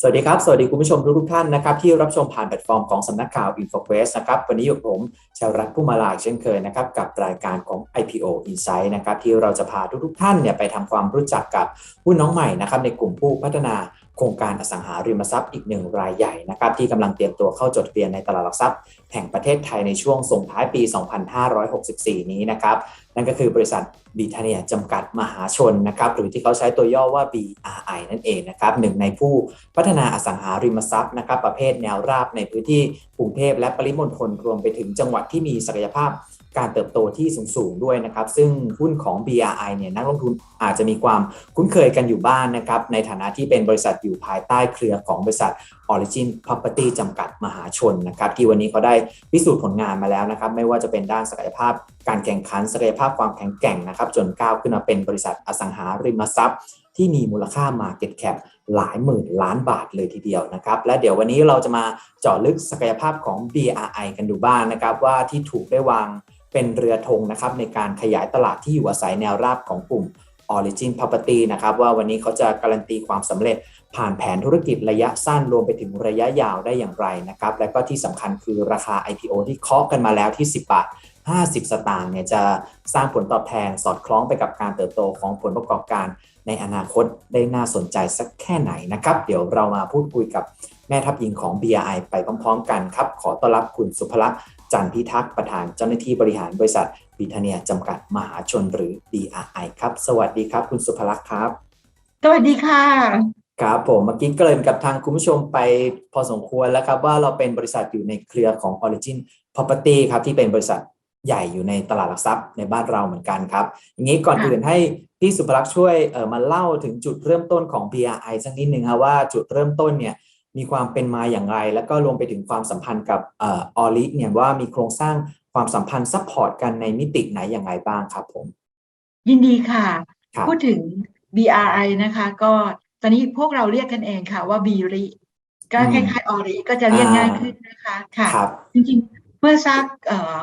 สวัสดีครับ สวัสดีคุณผู้ชมทุกๆท่านนะครับที่รับชมผ่านแพลตฟอร์มของสำนักข่าว InfoQuest นะครับวันนี้อยู่กับผมชาวรัฐผู้มาลาเช่นเคยนะครับกับรายการของ IPO Insight นะครับที่เราจะพาทุกๆท่านเนี่ยไปทำความรู้จักกับผู้น้องใหม่นะครับในกลุ่มผู้พัฒนาโครงการอสังหาริมทรัพย์อีกหนึ่งรายใหญ่นะครับที่กำลังเตรียมตัวเข้าจดทะเบียนในตลาดหลักทรัพย์แห่งประเทศไทยในช่วงส่งท้ายปี 2564 นี้นะครับ นั่นก็คือบริษัทบีทาเนียจำกัดมหาชนนะครับหรือที่เขาใช้ตัวย่อว่า BRI นั่นเองนะครับหนึ่งในผู้พัฒนาอสังหาริมทรัพย์นะครับประเภทแนวราบในพื้นที่กรุงเทพและปริมณฑลรวมไปถึงจังหวัดที่มีศักยภาพการเติบโตที่สูง ๆ ด้วยนะครับ ซึ่งหุ้นของ BRI เนี่ยนักลงทุนอาจจะมีความคุ้นเคยกันอยู่บ้างนนะครับ ในฐานะที่เป็นบริษัทอยู่ภายใต้เครือของบริษัท Origin Property จำกัดมหาชนนะครับ ที่วันนี้เขาได้พิสูจน์ผลงานมาแล้วนะครับ ไม่ว่าจะเป็นด้านศักยภาพ การแข่งขันศักยภาพความแข็งแกร่งนะครับ จนก้าวขึ้นมาเป็นบริษัทอสังหาริมทรัพย์ ที่มีมูลค่า Market Cap หลายหมื่นล้านบาทเลยทีเดียวนะครับ และเดี๋ยววันนี้เราจะมาเจาะลึกศักยภาพของ BRI กันดูบ้างนนะครับ ว่าที่ถูกได้วางเป็นเรือธงนะครับในการขยายตลาดที่อยู่อาศัยแนวราบของกลุ่ม Origin Property นะครับว่าวันนี้เขาจะการันตีความสำเร็จผ่านแผนธุรกิจระยะสั้นรวมไปถึงระยะยาวได้อย่างไรนะครับ และก็ที่สำคัญคือราคา IPO ที่เคาะกันมาแล้วที่ 10 บาท 50 สตางค์เนี่ยจะสร้างผลตอบแทนสอดคล้องไปกับการเติบโตของผลประกอบการในอนาคตได้น่าสนใจสักแค่ไหนนะครับ เดี๋ยวเรามาพูดคุยกับแม่ทัพหญิงของ BRI ไปพร้อมๆกันครับ ขอต้อนรับคุณสุภลักษณ์จันพิทักษ์ประธานเจ้าหน้าที่บริหารบริษัทบิทาเนียจำกัดมหาชนหรือ BRI ครับ สวัสดีครับ คุณสุภลักษณ์ครับ สวัสดีค่ะครับผมเมื่อกี้เกริ่นกับทางคุณผู้ชมไปพอสมควรแล้วครับว่าเราเป็นบริษัทอยู่ในเครือของ Origin Property ครับที่เป็นบริษัท ใหญ่อยู่ในตลาดหลักทรัพย์ในบ้านเราเหมือนกันครับ อย่างนี้ก่อนค่ะอื่นให้พี่สุภลักษณ์ช่วยเอ่อมาเล่าถึงจุดเริ่มต้นของ BRI สักนิดหนึ่งครับว่าจุดเริ่มต้นเนี่ยมีความเป็นมาอย่างไร แล้วก็รวมไปถึงความสัมพันธ์กับเอ่อออลิเนี่ยว่ามีโครงสร้างความสัมพันธ์ซัพพอร์ตกันในมิติไหนอย่างไรบ้างครับผม ยินดีค่ะครับพูดถึง BRI นะคะ ก็ตอนนี้พวกเราเรียกกันเองค่ะว่าบีริก็คล้ายๆออริก็จะเรียกง่ายขึ้นนะคะค่ะครับจริงๆเมื่อสักเอ่อ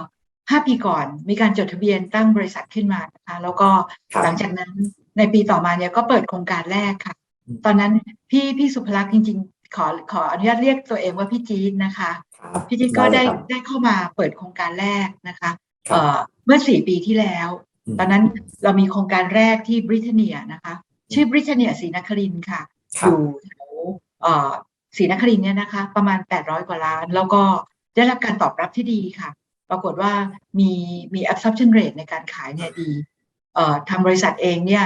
ห้าปีก่อนมีการจดทะเบียนตั้งบริษัทขึ้นมานะคะแล้วก็ครับหลังจากนั้นในปีต่อมาเนี่ยก็เปิดโครงการแรกค่ะอืมตอนนั้นพี่พี่สุภลักษณ์จริง ๆ ขอขออนุญาตเรียกตัวเองว่าพี่จี๊ดนะคะครับพี่จิ๊กก็เลได้ยครับได้เข้ามาเปิดโครงการแรกนะคะครับเอ่อเมื่อสี่ปีที่แล้วอืมตอนนั้นเรามีโครงการแรกที่บริเทเนียนะคะ ชื่อบริเทเนียศรีนครินทร์ค่ะคอรับยู่แถวเอ่อศรีนครินทร์เนี่ยนะคะ ประมาณ 800 กว่าล้าน แล้วก็ได้รับการตอบรับที่ดีค่ะ ปรากฏว่ามีมี absorption rate ในการขายเนี่ยดีเอ่อทางบริษัทเองเนี่ย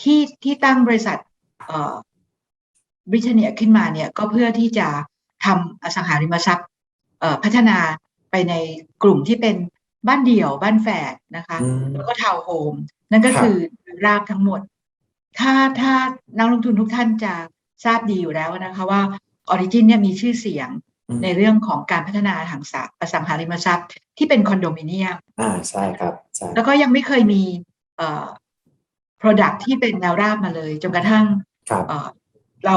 ที่ที่ตั้งบริษัทเอ่อบริเทเนียขึ้นมาเนี่ยก็เพื่อที่จะทำอสังหาริมทรัพย์เอ่อพัฒนาไปในกลุ่มที่เป็นบ้านเดี่ยวบ้านแฝดนะคะอืมแล้วก็ทาวน์โฮมนั่นก็ครับคือราบทั้งหมด ถ้าถ้านักลงทุนทุกท่านจะทราบดีอยู่แล้วนะคะว่าออริจินเนี่ยมีชื่อเสียงอืม ในเรื่องของการพัฒนาทางสอสังหาริมทรัพย์ที่เป็นคอนโดมิเนียมอ่าใช่ครับใช่แล้วก็ยังไม่เคยมีเอ่อ product ที่เป็นแนวราบมาเลย จนกระทั่งครับเอ่อเรา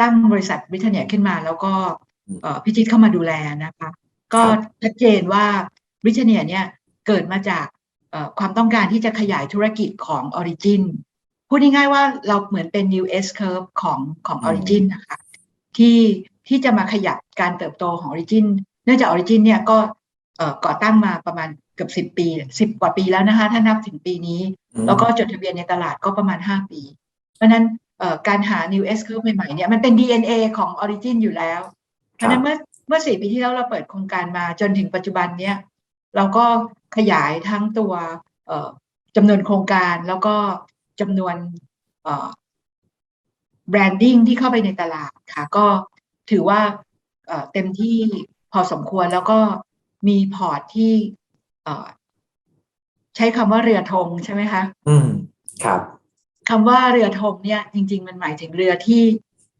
ตั้งบริษัทบริเทเนียขึ้นมา แล้วก็อืมเอ่อพิจิตเข้ามาดูแลนะคะ ก็ครับชัดเจนว่าบริเทเนียเนี่ยเกิดมาจากเอ่อความต้องการที่จะขยายธุรกิจของ Origin พูดง่ายๆว่าเราเหมือนเป็น new S curve ของของอืม Origin นะคะที่ที่จะมาขยับ การเติบโตของ Origin เนื่องจาก Origin เนี่ยก็เอ่อก่อตั้งมาประมาณเกือบสิบปีสิบกว่าปีแล้วนะคะถ้านับถึงปีนี้อืมแล้วก็จดทะเบียนในตลาดก็ประมาณ5ปี เพราะฉะนั้นเอ่อการหา new S curve ใหม่ๆเนี่ยมันเป็น DNA ของ Origin อยู่แล้ว เพราะฉะนั้นเมื่อเมื่อสี่ปีที่แล้วเราเปิดโครงการมาจนถึงปัจจุบันเนี่ยเราก็ขยายทั้งตัวเอ่อจำนวนโครงการแล้วก็จำนวนเอ่อ branding ที่เข้าไปในตลาดค่ะ ก็ถือว่า เอ่อเต็มที่พอสมควรแล้วก็มีพอร์ตที่เอ่อใช้คำว่าเรือธงใช่ไหมคะ อืม ครับคำว่าเรือธงเนี่ย จริง ๆ มันหมายถึงเรือที่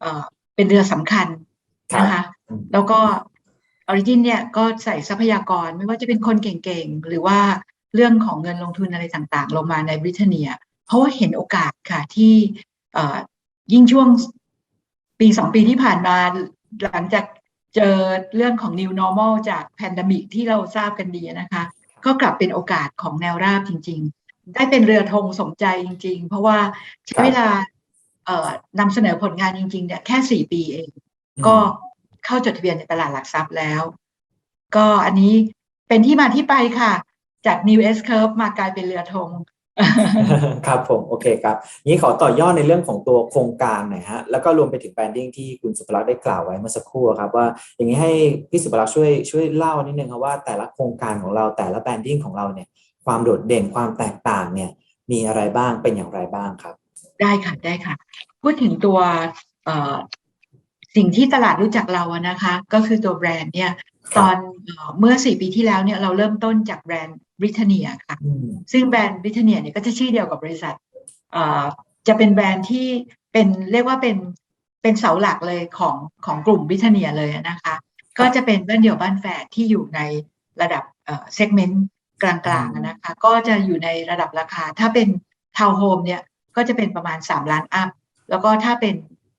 เอ่อเป็นเรือสำคัญครับนะคะอืมแล้วก็ออริจินเนี่ยก็ใส่ทรัพยากรไม่ว่าจะเป็นคนเก่งๆ หรือว่าเรื่องของเงินลงทุนอะไรต่างๆ ลงมาในบริเทเนีย เพราะว่าเห็นโอกาสค่ะที่เอ่อยิ่งช่วงปีสองปีที่ผ่านมาหลังจาก เจอเรื่องของ new normal จากแพนดมิกที่เราทราบกันดีนะคะ ก็กลับเป็นโอกาสของแนวราบจริง ๆ ได้เป็นเรือธงสมใจจริง ๆ เพราะว่าใช้เวลาเอ่อนำเสนอผลงานจริง ๆ เนี่ยแค่สี่ปีเอง ก็เข้าจดทะเบียนในตลาดหลักทรัพย์แล้ว ก็อันนี้เป็นที่มาที่ไปค่ะ จาก New S Curve มากลายเป็นเรือธง ครับผมโอเคครับนี้ขอต่อยอดในเรื่องของตัวโครงการหน่อยฮะแล้วก็รวมไปถึงแบรนดิ้งที่คุณสุภลักษณ์ได้กล่าวไว้เมื่อสักครู่ครับว่าอย่างนี้ให้พี่สุภลักษณ์ช่วยช่วยเล่านิดนึงครับว่าแต่ละโครงการของเราแต่ละแบรนดิ้งของเราเนี่ยความโดดเด่นความแตกต่างเนี่ยมีอะไรบ้างเป็นอย่างไรบ้างครับ ได้ค่ะได้ค่ะ พูดถึงตัวสิ่งที่ตลาดรู้จักเราอะนะคะ ก็คือตัวแบรนด์เนี่ย ตอนเอ่อเมื่อสี่ปีที่แล้วเนี่ยเราเริ่มต้นจากแบรนด์บริเทเนียค่ะอืมซึ่งแบรนด์บริเทเนียเนี่ยก็จะชื่อเดียวกับบริษัทเอ่อจะเป็นแบรนด์ที่เป็นเรียกว่าเป็นเป็นเสาหลักเลยของของกลุ่มบริเทเนียเลยนะคะ ก็จะเป็นบ้านเดี่ยวบ้านแฝดที่อยู่ในระดับเอ่อเซกเมนต์กลางๆอะนะคะ ก็จะอยู่ในระดับราคา ถ้าเป็นทาวน์โฮมเนี่ยก็จะเป็นประมาณ 3 ล้านอัพ แล้วก็ถ้าเป็น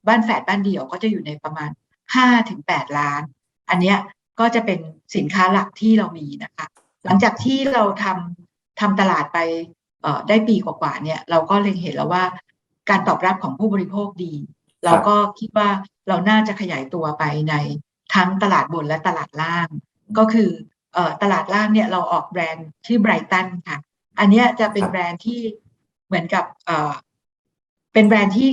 บ้านแฝดบ้านเดี่ยวก็จะอยู่ในประมาณ5ถึง8ล้าน อันเนี้ย ก็จะเป็นสินค้าหลักที่เรามีนะคะ หลังจากที่เราทำทำตลาดไปเอ่อได้ปีกว่าๆเนี่ย เราก็เล็งเห็นแล้วว่าการตอบรับของผู้บริโภคดี เราก็คิดว่าเราน่าจะขยายตัวไปในทั้งตลาดบนและตลาดล่าง ก็คือเอ่อตลาดล่างเนี่ยเราออกแบรนด์ชื่อไบรตันค่ะ อันเนี้ยจะเป็นครับแบรนด์ที่เหมือนกับเอ่อเป็นแบรนด์ที่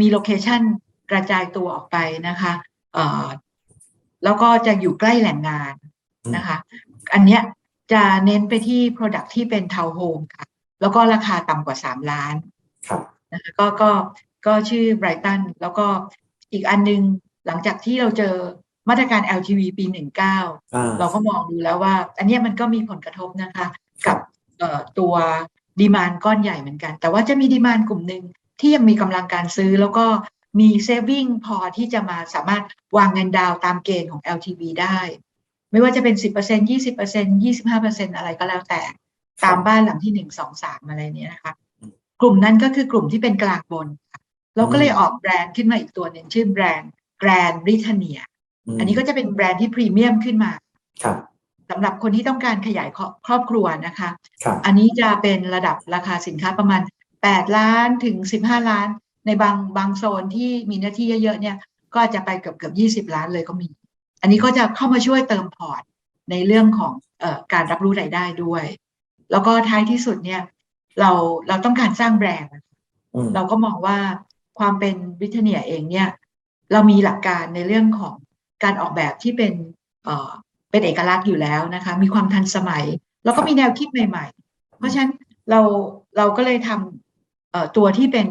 มีโลเคชันกระจายตัวออกไปนะคะเอ่อ แล้วก็จะอยู่ใกล้แหล่งงานนะคะ อันเนี้ยจะเน้นไปที่ Product ที่เป็นทาวน์โฮมค่ะ แล้วก็ราคาต่ำกว่า 3 ล้านครับนะคะก็ก็ก็ชื่อไบรตันแล้วก็อีกอันนึงหลังจากที่เราเจอมาตรการ LTV ปี 19อ่าเราก็มองดูแล้วว่า อันเนี้ยมันก็มีผลกระทบนะคะ กับเอ่อตัวดีมานก้อนใหญ่เหมือนกัน แต่ว่าจะมีดีมานกลุ่มหนึ่งที่ยังมีกำลังการซื้อแล้วก็ มีเซฟวิ่งพอที่จะมาสามารถวางเงินดาวน์ตามเกณฑ์ของ LTV ได้ ไม่ว่าจะเป็น 10% 20% 25%อะไรก็แล้วแต่ ตามบ้านหลังที่หนึ่งสองสามอะไรเนี้ยนะคะอืมกลุ่มนั้นก็คือกลุ่มที่เป็นกลางบนค่ะเราก็เลยออกแบรนด์ขึ้นมาอีกตัวหนึ่งชื่อแบรนด์แกรนด์บริเทเนียมอันนี้ก็จะเป็นแบรนด์ที่พรีเมียมขึ้นมาครับสำหรับคนที่ต้องการขยายครอบครอบครัวนะคะครับอันนี้จะเป็นระดับราคาสินค้าประมาณ 8 ล้านถึง 15 ล้าน ในบางบางโซนที่มีหน้าที่เยอะๆเนี่ย ก็อาจจะไปเกือบเกือบ20ล้านเลยก็มี อันนี้ก็จะเข้ามาช่วยเติมพอร์ตในเรื่องของเออการรับรู้รายได้ด้วย แล้วก็ท้ายที่สุดเนี่ย เราเราต้องการสร้างแบรนด์อืมเราก็มองว่าความเป็นบริเทเนียเองเนี่ย เรามีหลักการในเรื่องของการออกแบบที่เป็นเอ่อเป็นเอกลักษณ์อยู่แล้วนะคะ มีความทันสมัย แล้วก็มีแนวคิดใหม่ ๆ เพราะฉะนั้นเราเราก็เลยทำเอ่อตัวที่เป็น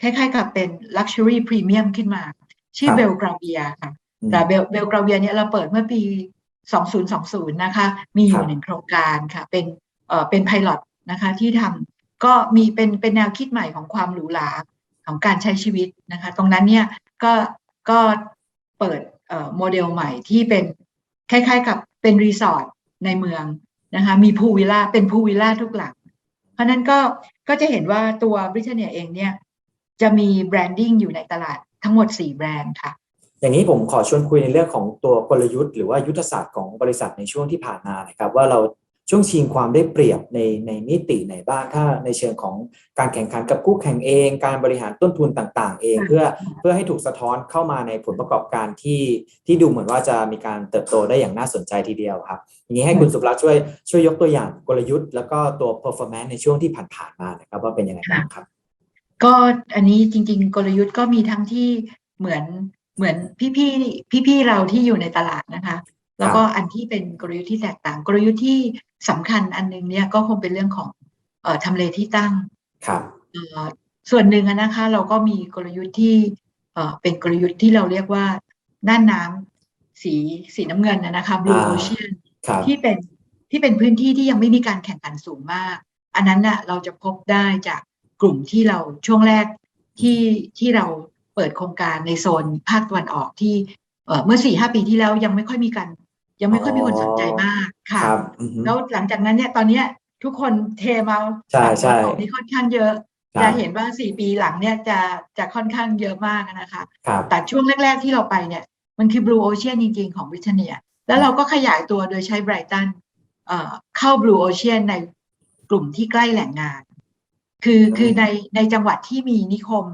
คล้ายๆ กับเป็น Luxury Premium ขึ้นมา ชื่อเบลกราเวียค่ะอืมแต่เบลเบลกราเวียเนี่ยเราเปิดเมื่อปี 2020 นะคะ มีอครัยู่บหนึ่งโครงการค่ะ เป็นเอ่อเป็นไพลอตนะคะที่ทำก็มีเป็นเป็นแนวคิดใหม่ของความหรูหราของการใช้ชีวิตนะคะ ตรงนั้นเนี่ยก็ก็เปิดเอ่อโมเดลใหม่ที่เป็นคล้ายๆ กับเป็นรีสอร์ทในเมืองนะคะ มีพูลวิลล่าเป็นพูลวิลล่าทุกหลัง เพราะฉะนั้นก็ก็จะเห็นว่าตัวบริเทเนียเองเนี่ย จะมีแบรนดิ้งอยู่ในตลาดทั้งหมด 4 แบรนด์ค่ะ อย่างนี้ผมขอชวนคุยในเรื่องของตัวกลยุทธ์หรือว่ายุทธศาสตร์ของบริษัทในช่วงที่ผ่านมานะครับ ว่าเราช่วงชิงความได้เปรียบในในมิติไหนบ้างถ้าในเชิงของการแข่งขันกับคู่แข่งเอง การบริหารต้นทุนต่าง ๆ เองค่ะเพื่อเพื่อให้ถูกสะท้อนเข้ามาในผลประกอบการที่ที่ดูเหมือนว่าจะมีการเติบโตได้อย่างน่าสนใจทีเดียวครับอย่างนี้ให้คุณสุภลักษณ์ช่วยช่วยยกตัวอย่างกลยุทธ์ แล้วก็ตัว performance ในช่วงที่ผ่านๆมานะครับว่าเป็นยังไงบ้างครับ ก็อันนี้จริง ๆ กลยุทธ์ก็มีทั้งที่เหมือนเหมือนพี่ๆพี่ๆเราที่อยู่ในตลาดนะคะ แล้วก็อันที่เป็นกลยุทธ์ที่แตกต่างกลยุทธ์ที่สำคัญอันหนึงเนี่ยก็คงเป็นเรื่องของเอ่อทำเลที่ตั้งครับเอ่อส่วนหนึ่งอะนะคะ เราก็มีกลยุทธ์ที่เอ่อเป็นกลยุทธ์ที่เราเรียกว่าน่านน้ำสีสีน้ำเงินนะนะคะ blue อ่า ocean ครับที่เป็นที่เป็นพื้นที่ที่ยังไม่มีการแข่งขันสูงมาก อันนั้นน่ะเราจะพบได้จาก กลุ่มที่เราช่วงแรกที่ที่เราเปิดโครงการในโซนภาคตะวันออกที่เอ่อเมื่อสี่ห้าปีที่แล้วยังไม่ค่อยมีการยังไม่ค่อยมีคนสนใจมากค่ะครับอือฮึแล้วหลังจากนั้นเนี่ยตอนเนี้ยทุกคนเทมาใช่ใช่ฝั่งตะวันออกนี่ค่อนข้างเยอะครับจะเห็นว่าสี่ปีหลังเนี่ยจะจะค่อนข้างเยอะมากนะคะครับแต่ช่วงแรก ๆที่เราไปเนี่ยมันคือ Blue Ocean จริง ๆ ของบริเทเนีย แล้วเราก็ขยายตัวโดยใช้ไบรตันเอ่อเข้า Blue Ocean ในกลุ่มที่ใกล้แหล่งงาน คืออืมคือในในจังหวัดที่มีนิคม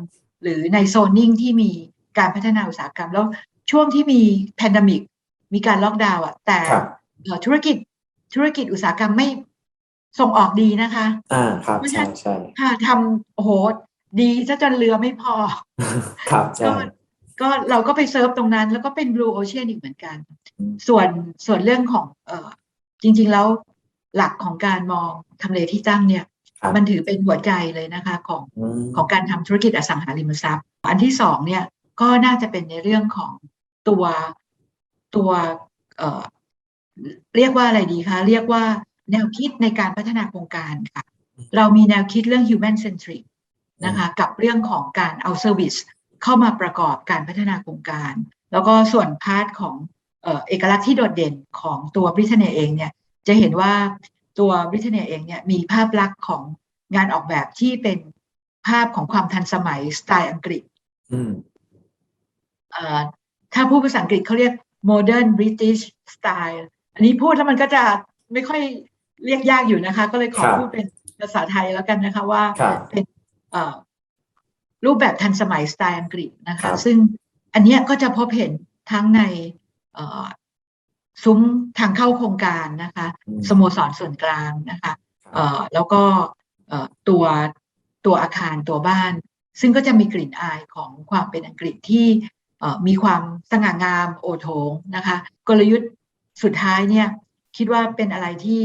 หรือในโซนนิ่งที่มีการพัฒนาอุตสาหกรรม แล้วช่วงที่มีแพนดมิกมีการล็อกดาวน์อะ แต่ครับเอ่อธุรกิจธุรกิจอุตสาหกรรมไม่ส่งออกดีนะคะ อ่าครับเพราะฉะใช่นั้นใช่ค่ะทำโอ้โหดีซะจนเรือไม่พอ ครับใช่ก็ก็เราก็ไปเซิร์ฟตรงนั้น แล้วก็เป็น Blue Ocean อีกเหมือนกันอืมส่วนส่วนเรื่องของเอ่อจริง ๆ แล้วหลักของการมองทำเลที่ตั้งเนี่ยครับ มันถือเป็นหัวใจเลยนะคะของอืมของการทำธุรกิจอสังหาริมทรัพย์ อันที่สองเนี่ยก็น่าจะเป็นในเรื่องของตัวตัวเอ่อเรียกว่าอะไรดีคะ เรียกว่าแนวคิดในการพัฒนาโครงการค่ะ เรามีแนวคิดเรื่อง human centric นะคะกับเรื่องของการเอา service เข้ามาประกอบการพัฒนาโครงการ แล้วก็ส่วนพาร์ทของเอ่อเอกลักษณ์ที่โดดเด่นของตัวบริ t เนียเองเนี่ยจะเห็นว่า ตัวบริ t เนียเองเนี่ยมีภาพลักษณ์ของงานออกแบบที่เป็นภาพของความทันสมัยสไตล์อังกฤษอืมเอ่อถ้าพูดภาษาอังกฤษเขาเรียก modern British style อันนี้พูดแล้วมันก็จะไม่ค่อยเรียกยากอยู่นะคะ ก็เลยขอครับพูดเป็นภาษาไทยแล้วกันนะคะว่าครับเป็นเอ่อรูปแบบทันสมัยสไตล์อังกฤษนะครัคะบซึ่งอันเนี้ยก็จะพบเห็นทั้งในเอ่อ ซุ้มทางเข้าโครงการนะคะอืมสโมสรส่วนกลางนะคะเอ่อแล้วก็เอ่อตัวตัวอาคารตัวบ้าน ซึ่งก็จะมีกลิ่นอายของความเป็นอังกฤษที่เอ่อมีความสง่างามโอโถงนะคะ กลยุทธ์สุดท้ายเนี่ยคิดว่าเป็นอะไรที่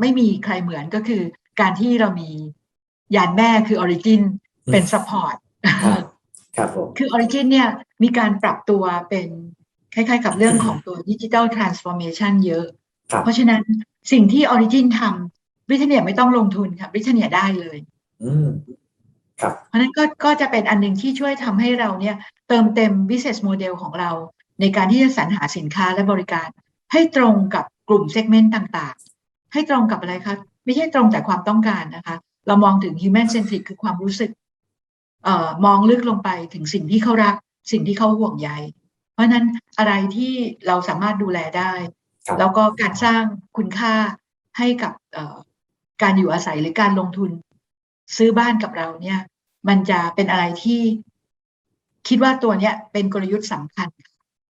ไม่มีใครเหมือนก็คือการที่เรามียานแม่คือออริจินเป็นซัพพอร์ตครับครับผมคือ Origin เนี่ยมีการปรับตัวเป็น คล้ายๆ กับเรื่องของตัวดิจิ t a ลทรานส์ฟอร์เมชันเยอะ ครับ เพราะฉะนั้นสิ่งที่ Origin ทำบริ t เนียไม่ต้องลงทุนค่ะบริ t เนียได้เลย อืมครับเพราะฉะนั้นก็ก็จะเป็นอันหนึ่งที่ช่วยทำให้เราเนี่ยเติมเต็ม business model ของเรา ในการที่จะสรรหาสินค้าและบริการ ให้ตรงกับกลุ่ม segment ต่างๆ ให้ตรงกับอะไรคะไม่ใช่ตรงแต่ความต้องการนะคะ เรามองถึง human centric คือความรู้สึกเอ่อมองลึกลงไปถึงสิ่งที่เขารัก สิ่งที่เขาห่วงใยเพ ราะฉะนั้นอะไรที่เราสามารถดูแลได้ครับแล้วก็การสร้างคุณค่าให้กับเอ่อการอยู่อาศัยหรือการลงทุน ซื้อบ้านกับเราเนี่ย มันจะเป็นอะไรที่คิดว่าตัวเนี้ยเป็นกลยุทธ์สำคัญ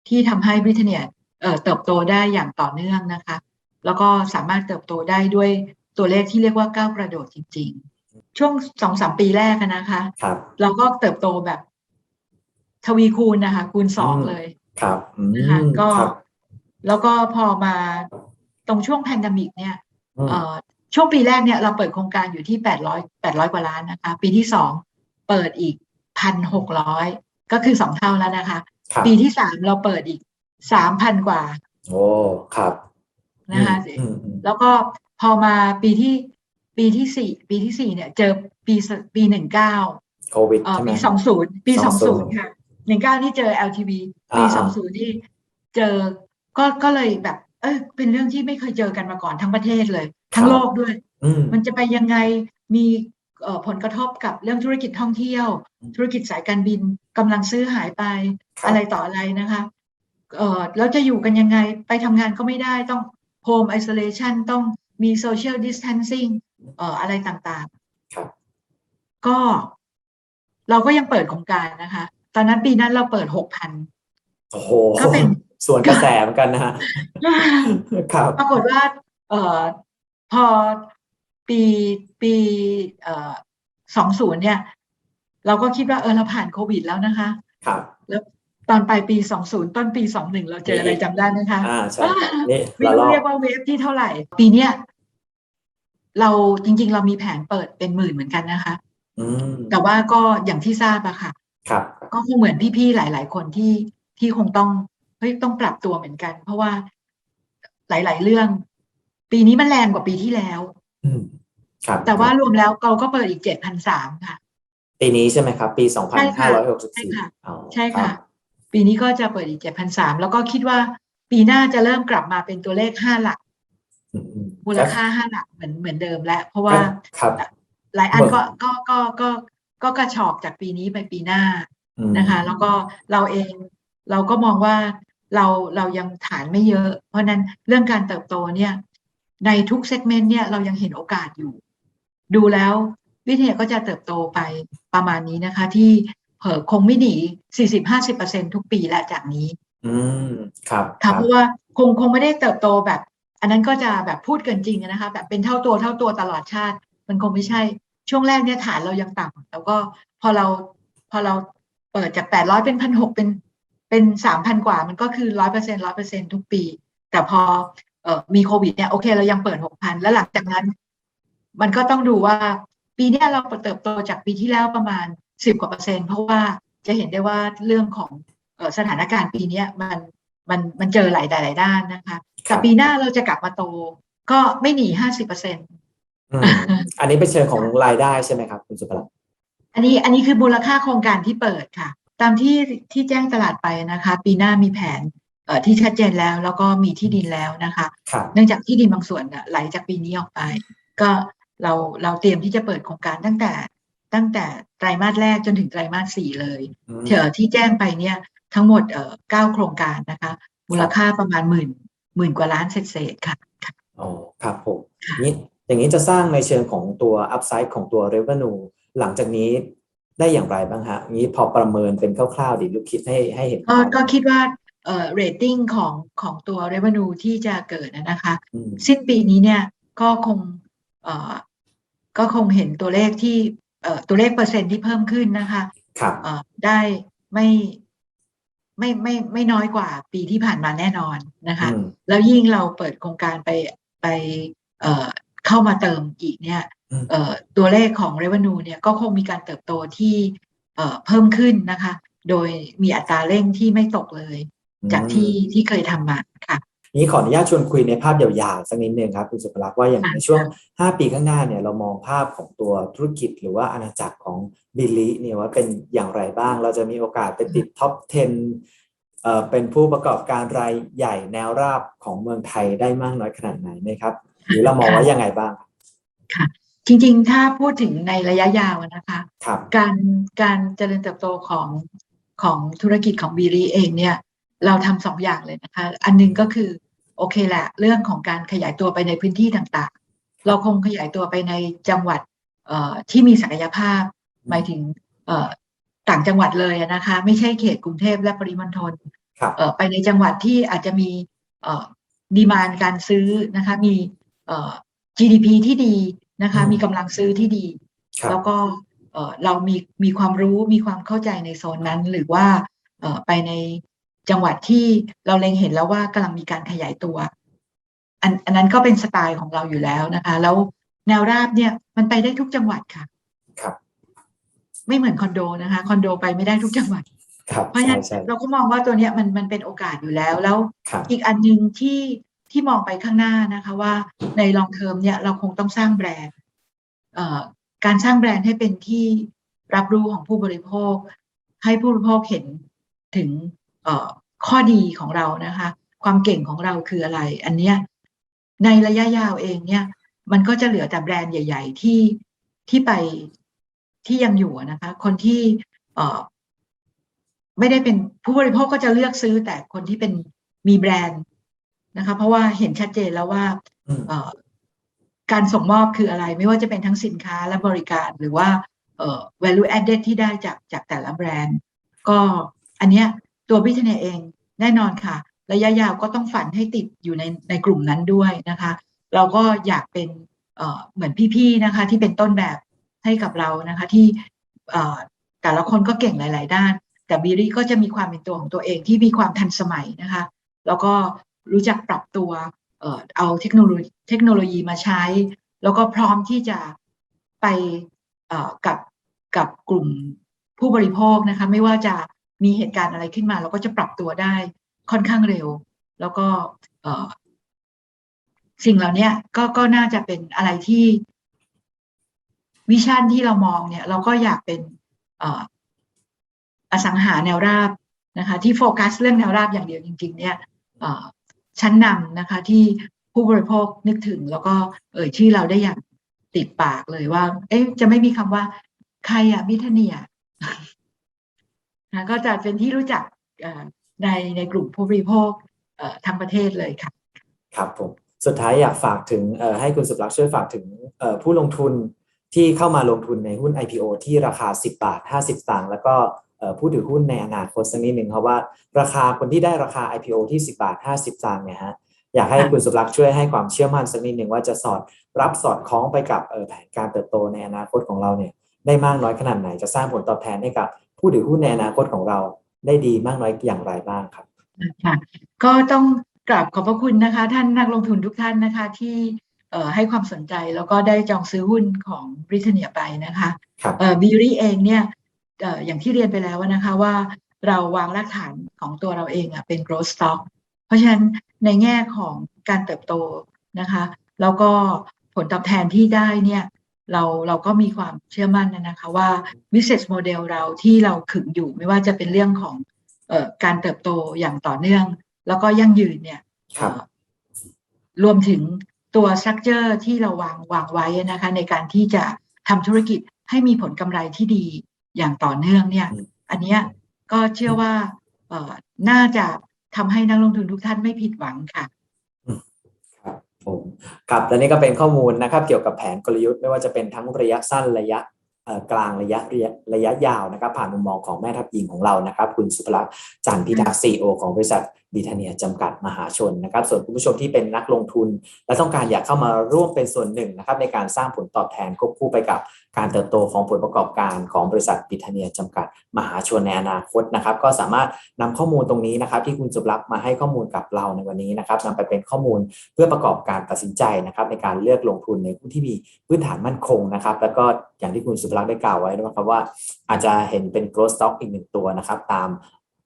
ที่ทำให้บริเทเนียเอ่อเติบโตได้อย่างต่อเนื่องนะคะ แล้วก็สามารถเติบโตได้ด้วยตัวเลขที่เรียกว่าก้าวกระโดดจริง ๆ ช่วงสองสามปีแรกอะนะคะครับเราก็เติบโตแบบ ทวีคูณนะคะ คูณสองอืมเลย ครับอืมนะคะก็ครับแล้วก็พอมาตรงช่วงแพนดมิกเนี่ยอืมเอ่อช่วงปีแรกเนี่ยเราเปิดโครงการอยู่ที่แปดร้อยแปดร้อยกว่าล้านนะคะ ปีที่สองเปิดอีกพันหกร้อยก็คือสองเท่าแล้วนะคะครับปีที่สามเราเปิดอีกสามพันกว่า โอ้ครับนะคะอืมอืมแล้วก็พอมาปีที่ปีที่สี่ปีที่สี่เนี่ย เจอปีสปีหนึ่งเก้าโควิดเอ่อใช่ไหมปีสองศูนย์ปีสองศูนย์20ค่ะ หนึ่งเก้านี่เจอ LTV ปีอ่าสองศูนย์นี่เจอก็ก็เลยแบบ เออเป็นเรื่องที่ไม่เคยเจอกันมาก่อนทั้งประเทศเลย ทั้งโลกด้วยอืมมันจะไปยังไงมีเอ่อผลกระทบกับเรื่องธุรกิจท่องเที่ยวอืมธุรกิจสายการบินกำลังซื้อหายไปครับอะไรต่ออะไรนะคะเอ่อแล้วจะอยู่กันยังไงไปทำงานก็ไม่ได้ต้อง home isolation ต้องมี social distancing เอ่ออะไรต่างครับๆก็เราก็ยังเปิดโครงการนะคะ ตอนนั้นปีนั้นเราเปิดหกพันโอ้โหก็เป็นส่วนกระแสเหมือนกันนะฮะครับปรากฏว่า เอ่อพอปีปีเอ่อสองศูนย์เนี่ย เราก็คิดว่าเออเราผ่านโควิดแล้วนะคะ ครับ แล้วตอนปลายปีสองศูนย์ต้นปีสองหนึ่งเราเจออะไรจำได้ไหมคะอ่าใช่ครับนี่ไม่ละรู้ลอเรียกกว่าเวฟที่เท่าไหร่ ปีเนี้ยเราจริง ๆ เรามีแผนเปิดเป็นหมื่นเหมือนกันนะคะอืมแต่ว่าก็อย่างที่ทราบอะค่ะ ครับก็คงเหมือนพี่ๆหลาย ๆ คนที่ที่คงต้องเฮ้ยต้องปรับตัวเหมือนกัน เพราะว่าหลาย ๆ เรื่อง ปีนี้มันแรงกว่าปีที่แล้วอืมครับ แต่ว่ารวมแล้วเราก็เปิดอีกเจ็ดพันสามค่ะ ปีนี้ใช่ไหมครับ ปีสองพันใช่ห้าค่ะร้อยหกสิบใช่สี่ค่ะอ๋อใช่ค่ะรับปีนี้ก็จะเปิดอีกเจ็ดพันสามแล้วก็คิดว่า ปีหน้าจะเริ่มกลับมาเป็นตัวเลขห้าหลักอืมอืมมูลค่าห้าหลักเหมือนเหมือนเดิมแล้ว เพราะว่าครับหลายอันเหมืก็อนก็ก็ก็ ก็กระชอกจากปีนี้ไปปีหน้าอืมนะคะ แล้วก็เราเองเราก็มองว่าเราเรายังฐานไม่เยอะ เพราะฉะนั้นเรื่องการเติบโตเนี่ยในทุกเซกเมนต์เนี่ยเรายังเห็นโอกาสอยู่ ดูแล้ววิทยาก็จะเติบโตไปประมาณนี้นะคะ ที่เผอคงไม่หนี40-50%ทุกปีและจากนี้ อืมครับค่ะเพราะว่าคงคงไม่ได้เติบโตแบบ อันนั้นก็จะแบบพูดเกินจริงนะคะ แบบเป็นเท่าตัวเท่าตัวตลอดชาติ มันคงไม่ใช่ ช่วงแรกเนี่ยฐานเรายังต่ำแล้วก็พอเราพอเราเปิดจากแปดร้อยเป็นพันหกเป็นเป็นสามพันกว่ามันก็คือร้อยเปอร์เซ็นร้อยเปอร์เซ็นทุกปี แต่พอเออมีโควิดเนี่ยโอเค เรายังเปิดหกพันแล้วหลังจากนั้น มันก็ต้องดูว่าปีนี้เราเติบโตจากปีที่แล้วประมาณสิบกว่าเปอร์เซ็นต์เพราะว่าจะเห็นได้ว่าเรื่องของออสถานการณ์ปีนี้มันมันมันเจอหลายหลายด้านนะคะแต่ปีหน้าเราจะกลับมาโตก็ไม่หนีห้าสิบเปอร์เซ็นต์ อืมอันนี้เป็นเชิงของรายได้ใช่ไหมครับคุณสุภลักษณ์อันนี้อันนี้คือมูลค่าโครงการที่เปิดค่ะ ตามที่ที่แจ้งตลาดไปนะคะ ปีหน้ามีแผนเอ่อที่ชัดเจนแล้ว แล้วก็มีที่ดินแล้วนะคะ ครับ เนื่องจากที่ดินบางส่วนน่ะไหลจากปีนี้ออกไป ก็เราเราเตรียมที่จะเปิดโครงการตั้งแต่ตั้งแต่ไตรมาสแรกจนถึงไตรมาสสี่เลยอืม เถอที่แจ้งไปเนี่ยทั้งหมดเอ่อเก้าโครงการนะคะ มูลค่าประมาณหมื่นหมื่นกว่าล้านเศษๆค่ะ อ๋อครับผมค่ะ นี้ อย่างนี้จะสร้างในเชิงของตัว upside ของตัว revenue หลังจากนี้ได้อย่างไรบ้างฮะนี้พอประเมินเป็นคร่าวๆดิลูกคิดให้ให้เห็น ก็ภาพก็คิดว่าเอ่อ rating ของของตัว revenue ที่จะเกิดนะนะคะอืมสิ้นปีนี้เนี่ยก็คงเอ่อก็คงเห็นตัวเลขที่เอ่อตัวเลขเปอร์เซ็นต์ที่เพิ่มขึ้นนะคะครับเอ่อได้ไม่ไม่ไม่ไม่น้อยกว่าปีที่ผ่านมาแน่นอนนะคะอืมแล้วยิ่งเราเปิดโครงการไปไปเอ่อ เข้ามาเติมอีกเนี่ยอืมเอ่อตัวเลขของ revenue เนี่ยก็คงมีการเติบโตที่เอ่อเพิ่มขึ้นนะคะ โดยมีอัตราเร่งที่ไม่ตกเลย จากที่ที่เคยทำมาค่ะนี้ขออนุญาตชวนคุยในภาพยาวๆสักนิดนึงครับคุณสุภลักษณ์ว่าอย่างค่ะในช่วง 5 ปีข้างหน้าเนี่ยเรามองภาพของตัวธุรกิจหรือว่าอาณาจักรของบิลลิเนี่ยว่าเป็นอย่างไรบ้าง เราจะมีโอกาสไปติดท็อป 10เอ่อเป็นผู้ประกอบการรายใหญ่แนวราบของเมืองไทยได้มากน้อยขนาดไหนไหมครับ หรือเรามองว่ายังไงบ้างค่ะ จริง ๆ ถ้าพูดถึงในระยะยาวอะนะคะครับการการเจริญเติบโตของของธุรกิจของบีรีเองเนี่ย เราทำสองอย่างเลยนะคะ อันหนึงก็คือโอเคแหละเรื่องของการขยายตัวไปในพื้นที่ต่างๆ เราคงขยายตัวไปในจังหวัดเอ่อที่มีศักยภาพ หมายถึงเอ่อต่างจังหวัดเลยอะนะคะ ไม่ใช่เขตกรุงเทพและปริมณฑลครับเอ่อไปในจังหวัดที่อาจจะมีเอ่อดีมานการซื้อนะคะ มีเอ่อ GDP ที่ดีนะคะอืมมีกำลังซื้อที่ดีครับแล้วก็เอ่อเรามีมีความรู้มีความเข้าใจในโซนนั้น หรือว่าเอ่อไปในจังหวัดที่เราเล็งเห็นแล้วว่ากำลังมีการขยายตัว อันอันนั้นก็เป็นสไตล์ของเราอยู่แล้วนะคะ แล้วแนวราบเนี่ยมันไปได้ทุกจังหวัดค่ะ ครับ ไม่เหมือนคอนโดนะคะ คอนโดไปไม่ได้ทุกจังหวัดครับเพราะฉะใช่นั้นใช่เราก็มองว่าตัวเนี้ยมันมันเป็นโอกาสอยู่แล้วแล้วครับอีกอันหนึ่งที่ ที่มองไปข้างหน้านะคะว่าในลองเทอมเนี่ยเราคงต้องสร้างแบรนด์การสร้างแบรนด์ให้เป็นที่รับรู้ของผู้บริโภค ให้ผู้บริโภคเห็นถึงข้อดีของเรานะคะ ความเก่งของเราคืออะไร อันเนี้ยในระยะยาวเองเนี่ยมันก็จะเหลือแต่แบรนด์ใหญ่ ๆ ที่ที่ไปที่ยังอยู่นะคะ คนที่ไม่ได้เป็นผู้บริโภคก็จะเลือกซื้อแต่คนที่เป็นมีแบรนด์ นะคะ เพราะว่าเห็นชัดเจนแล้วว่าอืมเอ่อการส่งมอบคืออะไร ไม่ว่าจะเป็นทั้งสินค้าและบริการหรือว่าเอ่อ value added ที่ได้จากจากแต่ละแบรนด์ ก็อันเนี้ยตัวพิทเนเองแน่นอนค่ะ ระยะยาวก็ต้องฝันให้ติดอยู่ในในกลุ่มนั้นด้วยนะคะ เราก็อยากเป็นเอ่อเหมือนพี่ๆนะคะ ที่เป็นต้นแบบให้กับเรานะคะที่เอ่อแต่ละคนก็เก่งหลาย ๆ ด้าน แต่บีรีก็จะมีความเป็นตัวของตัวเองที่มีความทันสมัยนะคะ แล้วก็ รู้จักปรับตัวเออเอาเทคโนโลยีเทคโนโลยีมาใช้ แล้วก็พร้อมที่จะไปเออกับกับกลุ่มผู้บริโภคนะคะไม่ว่าจะมีเหตุการณ์อะไรขึ้นมา เราก็จะปรับตัวได้ค่อนข้างเร็ว แล้วก็เออสิ่งเหล่านี้ก็ก็น่าจะเป็นอะไรที่วิชั่นที่เรามองเนี่ย เราก็อยากเป็นเอออสังหาแนวราบนะคะ ที่โฟกัสเรื่องแนวราบอย่างเดียวจริง ๆ เนี่ย ชั้นนำนะคะ ที่ผู้บริโภคนึกถึง แล้วก็เอ่ยชื่อเราได้อย่างติดปากเลยว่า เอ๊ะจะไม่มีคำว่า ใครอะมิทเนียนะก็จะเป็นที่รู้จักในในกลุ่มผู้บริโภคทั้งประเทศเลยค่ะ ครับผมสุดท้ายอยากฝากถึงให้คุณสุภลักษณ์ช่วยฝากถึงผู้ลงทุนที่เข้ามาลงทุนในหุ้น IPO ที่ราคา 10 บาท 50สตางค์แล้วก็ ผู้ถือหุ้นในอนาคตสักนิดหนึ่งครับว่าราคาคนที่ได้ราคา IPO ที่ 10 บาท 50สตางค์เนี่ยฮะอยากให้ค่ะคุณสุรักษ์ช่วยให้ความเชื่อมั่นสักนิดหนึ่งว่าจะสอดรับสอดคล้องไปกับเอ่อแผนการเติบโตในอนาคตของเราเนี่ยได้มากน้อยขนาดไหนจะสร้างผลตอบแทนให้กับผู้ถือหุ้นในอนาคตของเราได้ดีมากน้อยอย่างไรบ้างครับค่ะก็ต้องกราบขอบพระคุณนะคะ ท่านนักลงทุนทุกท่านนะคะที่เอ่อให้ความสนใจแล้วก็ได้จองซื้อหุ้นของบริเตเนียไปนะคะครับเอ่อบิวรี่เองเนี่ยเอ่ออย่างที่เรียนไปแล้วนะคะว่าเราวางรากฐานของตัวเราเองอะเป็น growth stock เพราะฉะนั้นในแง่ของการเติบโตนะคะแล้วก็ผลตอบแทนที่ได้เนี่ยเราเราก็มีความเชื่อมั่นนะคะว่า business model เราที่เราขึงอยู่ไม่ว่าจะเป็นเรื่องของเอ่อการเติบโตอย่างต่อเนื่อง แล้วก็ยั่งยืนเนี่ยครับเอ่อรวมถึงตัว structure ที่เราวางวางไว้นะคะในการที่จะทำธุรกิจให้มีผลกำไรที่ดี อย่างต่อเนื่องเนี่ยอืมอันเนี้ยก็เชื่อว่าเอ่อน่าจะทำให้นักลงทุนทุกท่านไม่ผิดหวังค่ะครับผมครับและนี่ก็เป็นข้อมูลนะครับ เกี่ยวกับแผนกลยุทธ์ไม่ว่าจะเป็นทั้งระยะสั้นระยะเอ่อกลางระยะระยะระยะยาวนะครับ ผ่านมุมมองของแม่ทัพหญิงของเรานะครับ คุณสุภลักษณ์จันทร์พิทักษ์ซีโอของบริษัทบีทาเนียจำกัดมหาชนนะครับ ส่วนคุณผู้ชมที่เป็นนักลงทุน และต้องการอยากเข้ามาร่วมเป็นส่วนหนึ่งนะครับ ในการสร้างผลตอบแทนควบคู่ไปกับ การเติบโตของผลประกอบการของบริษัทบิทเนียจำกัดมหาชนในอนาคตนะครับ ก็สามารถนำข้อมูลตรงนี้นะครับ ที่คุณสุบลักษ์มาให้ข้อมูลกับเราในวันนี้นะครับนำไปเป็นข้อมูลเพื่อประกอบการตัดสินใจนะครับ ในการเลือกลงทุนในหุ้นที่มีพื้นฐานมั่นคงนะครับ แล้วก็อย่างที่คุณสุบลักษ์ได้กล่าวไว้นะครับว่า อาจจะเห็นเป็น growth stock อีกหนึ่งตัวนะครับ ตาม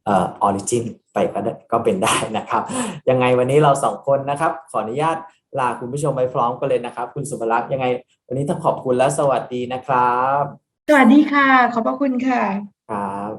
เอ่อ origin ไปก็ได้ก็เป็นได้นะครับ ยังไงวันนี้เราสองคนนะครับ ขออนุญาต ลาคุณผู้ชมไปพร้อมกันเลยนะครับ คุณสุภลักษณ์ยังไง วันนี้ต้องขอบคุณและสวัสดีนะครับ สวัสดีค่ะ ขอบพระคุณค่ะ ครับ